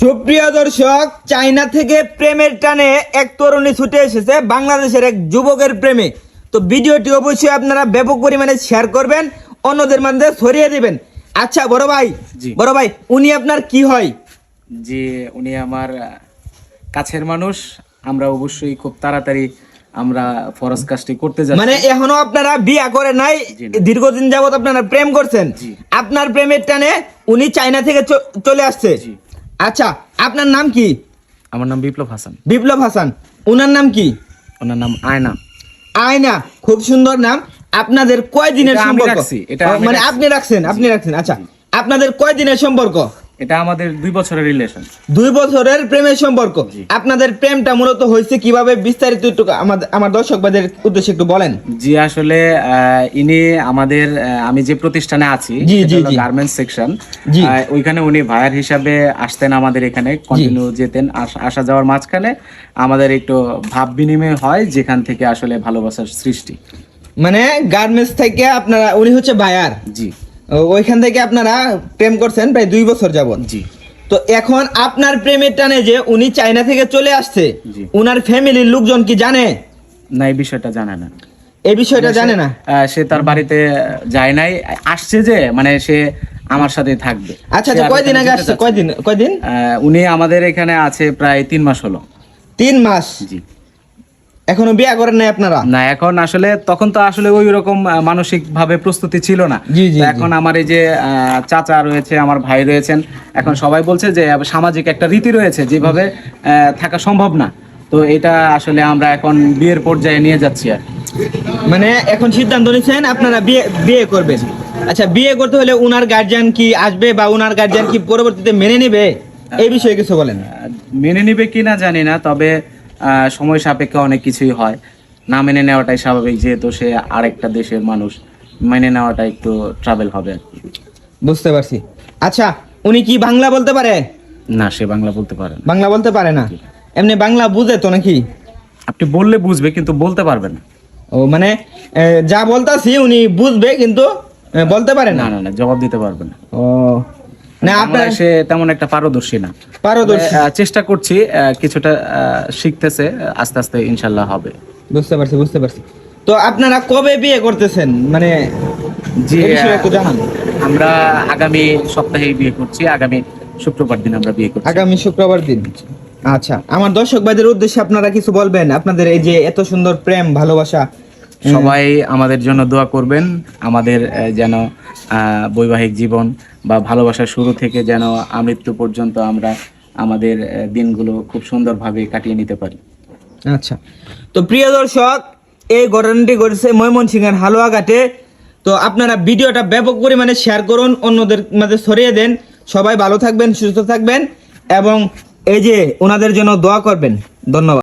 সুপ্রিয় দর্শক চায়না থেকে প্রেমের টানে এক তরুণী ছুটে এসেছে বাংলাদেশের এক যুবকের প্রেমে তো ভিডিওটি অবশ্যই আপনারা ব্যাপক পরিমাণে শেয়ার করবেন অন্যদের মধ্যে ছড়িয়ে দিবেন। আচ্ছা বড় ভাই জি। বড় ভাই উনি আপনার কি হয়? যে উনি আমার কাছের মানুষ। আমরা অবশ্যই খুব তাড়াতাড়ি আমরা ফরজ কাজটি করতে যাচ্ছি। মানে এখনও আপনারা বিয়া করে নাই দীর্ঘদিন যাবত আপনারা প্রেম করছেন। জি। আপনার প্রেমের টানে উনি চায়না থেকে চ- চলে আসছে। জি। আচ্ছা আপনার নাম কি? আমার নাম বিপ্লব হাসান। বিপ্লব হাসান ওনার নাম কি? ওনার নাম আয়না। আয়না খুব সুন্দর নাম। আপনাদের কয় দিনের সম্পর্ক? মানে আপনি রাখছেন আপনি রাখছেন। আচ্ছা আপনাদের কয় দিনের সম্পর্ক? এটা আমাদের দুই বছরের রিলেশন দুই বছরের প্রেমের সম্পর্ক। আপনাদের প্রেমটা মূলত হয়েছে কীভাবে বিস্তারিত একটু আমাদের আমার দর্শকবাদের উদ্দেশ্যে একটু বলেন। জি আসলে ইনি আমাদের আমি যে প্রতিষ্ঠানে আছি জি, জি, জি। গার্মেন্টস সেকশন ওইখানে উনি ভাইয়ার হিসাবে আসতেন আমাদের এখানে কন্টিনিউ যেতেন আসা যাওয়ার মাঝখানে। আমাদের একটু ভাব বিনিময় হয় যেখান থেকে আসলে ভালোবাসার সৃষ্টি। মানে গার্মেন্টস থেকে আপনারা উনি হচ্ছে ভায়ার জি। ওইখান থেকে আপনারা প্রেম করছেন প্রায় দুই বছর যাবত জি। তো এখন আপনার প্রেমের টানে যে উনি চায়না থেকে চলে আসছে জি। উনার ফ্যামিলির লোকজন কি জানে? না এই বিষয়টা জানে না। এই বিষয়টা জানে না? সে তার বাড়িতে যায় নাই। আসছে যে মানে সে আমার সাথে থাকবে। আচ্ছা আচ্ছা কয়দিন আগে আসছে? কয়দিন? কয়দিন। উনি আমাদের এখানে আছে প্রায় তিন মাস হলো। তিন মাস? জি। এখনও বিয়া করেন নাই আপনারা? না এখন আসলে তখন তো আসলে ওই রকম মানসিক ভাবে প্রস্তুতি ছিল না। জি, জি, এখন আমার এই যে চাচা রয়েছে আমার ভাই রয়েছেন এখন সবাই বলছে যে সামাজিক একটা রীতি রয়েছে যেভাবে থাকা সম্ভব না। তো এটা আসলে আমরা এখন বিয়ের পর্যায়ে নিয়ে যাচ্ছি আর মানে এখন সিদ্ধান্ত নিচ্ছেন আপনারা বিয়ে বিয়ে করবেন। আচ্ছা বিয়ে করতে হলে উনার গার্জিয়ান কি আসবে বা উনার গার্জিয়ান কি পরবর্তীতে মেনে নেবে? এই বিষয়ে কিছু বলেন। মেনে নিবে কিনা জানি না তবে সময় সাপেক্ষে অনেক কিছুই হয়। না মেনে নেওয়াটাই স্বাভাবিক যেহেতু সে আরেকটা দেশের মানুষ। মেনে নেওয়াটা একটু ট্রাভেল হবে। বুঝতে পারছি। আচ্ছা উনি কি বাংলা বলতে পারে? না সে বাংলা বলতে পারে না। বাংলা বলতে পারে না? এমনি বাংলা বুঝে তো নাকি? আপনি বললে বুঝবে কিন্তু বলতে পারবে না। ও মানে যা বলতাছি উনি বুঝবে কিন্তু বলতে পারে না? না না জবাব দিতে পারবে না। ও না তেমন একটা পারদর্শী না। পারদর্শী। চেষ্টা করছি কিছুটা শিখতেছে আস্তে আস্তে ইনশাল্লাহ হবে। বুঝতে পারছি বুঝতে পারছি। তো আপনারা কবে বিয়ে করতেছেন? মানে জি জানান। আমরা আগামী সপ্তাহে বিয়ে করছি আগামী শুক্রবার দিন আমরা বিয়ে করছি। আগামী শুক্রবার দিন। আচ্ছা আমার দর্শক ভাইদের উদ্দেশ্যে আপনারা কিছু বলবেন? আপনাদের এই যে এত সুন্দর প্রেম ভালোবাসা সবাই আমাদের জন্য দোয়া করবেন, আমাদের যেন বৈবাহিক জীবন বা ভালোবাসার শুরু থেকে যেন আমৃত্যু পর্যন্ত আমরা আমাদের দিনগুলো খুব সুন্দরভাবে কাটিয়ে নিতে পারি। আচ্ছা। তো প্রিয় দর্শক, এই ঘটনাটি ঘটেছে ময়মনসিংহের হালুয়াঘাটে তো আপনারা ভিডিওটা ব্যাপক পরিমাণে শেয়ার করুন, অন্যদের মাঝে ছড়িয়ে দেন। সবাই ভালো থাকবেন, সুস্থ থাকবেন এবং এই যে ওনাদের জন্য দোয়া করবেন। ধন্যবাদ।